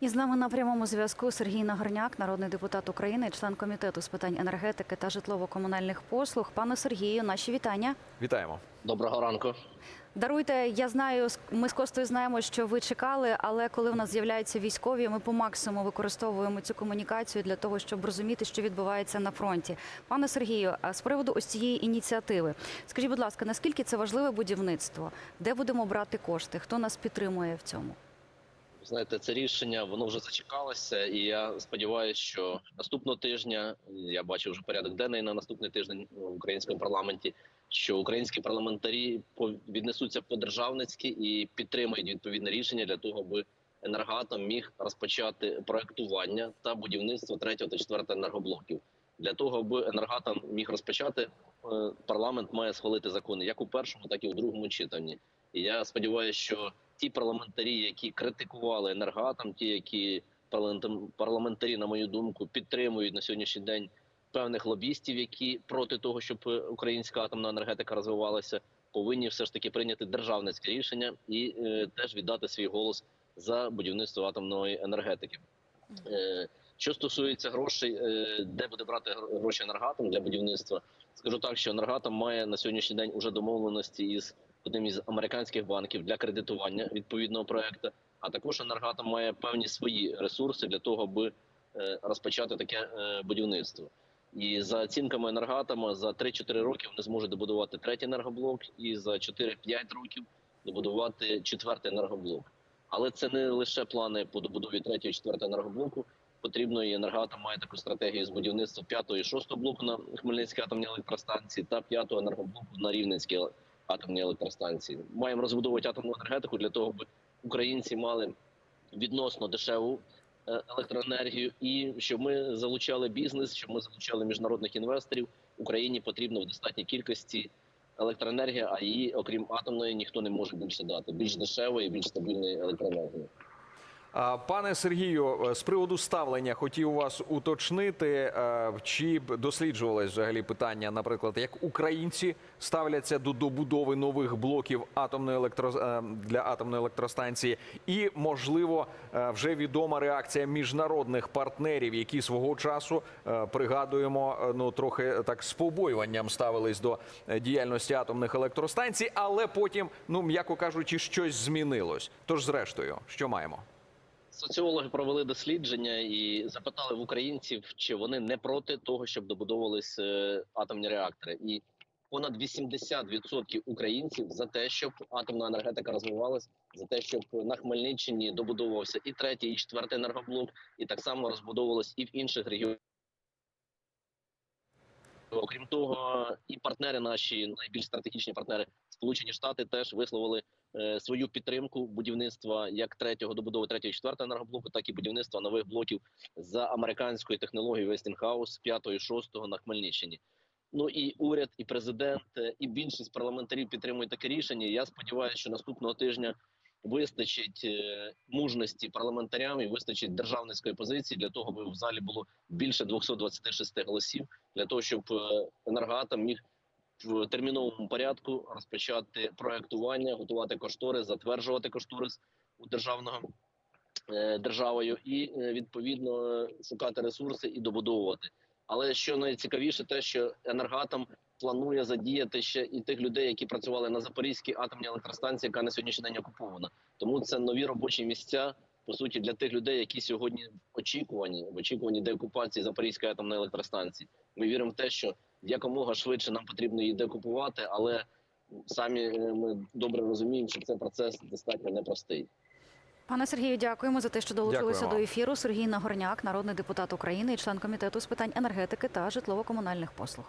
І з нами на прямому зв'язку Сергій Нагорняк, народний депутат України, член комітету з питань енергетики та житлово-комунальних послуг. Пане Сергію, наші вітання. Вітаємо. Доброго ранку. Даруйте, я знаю, ми з Костою знаємо, що ви чекали, але коли в нас з'являються військові, ми по максимуму використовуємо цю комунікацію для того, щоб розуміти, що відбувається на фронті. Пане Сергію, а з приводу ось цієї ініціативи, скажіть, будь ласка, наскільки це важливе будівництво? Де будемо брати кошти? Хто нас підтримує в цьому? Знаєте, це рішення воно вже зачекалося, і я сподіваюся, що наступного тижня я бачу вже порядок денний на наступний тиждень в українському парламенті. Що українські парламентарі по- віднесуться по-державницьки і підтримають відповідне рішення для того, аби енергоатом міг розпочати проектування та будівництво третього та четвертого енергоблоків. Для того, аби енергоатом міг розпочати, е, парламент має схвалити закони як у першому, так і у другому читанні. І я сподіваюся, що ті парламентарі, які критикували енергоатом, ті, які парламентарі, на мою думку, підтримують на сьогоднішній день певних лобістів, які проти того, щоб е, українська атомна енергетика розвивалася, повинні все ж таки прийняти державницьке рішення і е, теж віддати свій голос за будівництво атомної енергетики. Е, що стосується грошей, е, де буде брати гроші енергатом для будівництва, скажу так, що енергатом має на сьогоднішній день уже домовленості із одним із американських банків для кредитування відповідного проекту. А також енергатом має певні свої ресурси для того, аби е, розпочати таке е, будівництво. І за оцінками енергатома за 3-4 роки вони зможуть добудувати третій енергоблок, і за 4-5 років добудувати четвертий енергоблок. Але це не лише плани по добудові третього четвертого енергоблоку. Потрібно і енергоатом має таку стратегію з будівництва п'ятого і шостого блоку на Хмельницькій атомній електростанції та п'ятого енергоблоку на Рівненській еле- атомній електростанції. Маємо розбудовувати атомну енергетику для того, аби українці мали відносно дешеву е, електроенергію, і щоб ми залучали бізнес, щоб ми залучали міжнародних інвесторів. Україні потрібно в достатній кількості електроенергія, а її, окрім атомної, ніхто не може більше дати. Більш дешевої, більш стабільної електроенергії. Пане Сергію, е, з приводу ставлення хотів вас уточнити, е, чи досліджувалось взагалі питання, наприклад, як українці ставляться до добудови нових блоків атомної електро... е, для атомної електростанції, і можливо вже відома реакція міжнародних партнерів, які свого часу пригадуємо, ну трохи так з побоюванням ставились до діяльності атомних електростанцій, але потім, ну м'яко кажучи, щось змінилось. Тож, зрештою, що маємо? Соціологи провели дослідження і запитали в українців, чи вони не проти того, щоб добудовувались е, атомні реактори. І понад 80% українців за те, щоб атомна енергетика розвивалась, за те, щоб на Хмельниччині добудовувався і третій, і четвертий енергоблок, і так само розбудовувалось і в інших регіонах. Окрім того, і партнери наші найбільш стратегічні партнери, Сполучені Штати, теж висловили свою підтримку будівництва як третього добудови третього і четвертого енергоблоку, так і будівництва нових блоків за американською технологією Westinghouse 5 і 6 на Хмельниччині. Ну і уряд, і президент, е, і більшість парламентарів підтримують таке рішення. Я сподіваюся, що наступного тижня вистачить е, мужності парламентарям і вистачить державницької позиції для того, аби в залі було більше 226 голосів для того, щоб е, енергоатом міг в терміновому порядку розпочати проектування, готувати кошторис, затверджувати кошторис у державного е, державою і е, відповідно е, шукати ресурси і добудовувати. Але що найцікавіше, те, що енергоатом планує задіяти ще і тих людей, які працювали на Запорізькій атомній електростанції, яка на сьогоднішній день окупована. Тому це нові робочі місця. По суті, для тих людей, які сьогодні в очікуванні в очікуванні деокупації Запорізької атомної електростанції. Ми віримо в те, що якомога швидше нам потрібно її декупувати, але самі е, ми добре розуміємо, що це процес достатньо непростий. Пане Сергію, дякуємо за те, що долучилися до ефіру. Сергій Нагорняк, народний депутат України і член комітету з питань енергетики та житлово-комунальних послуг.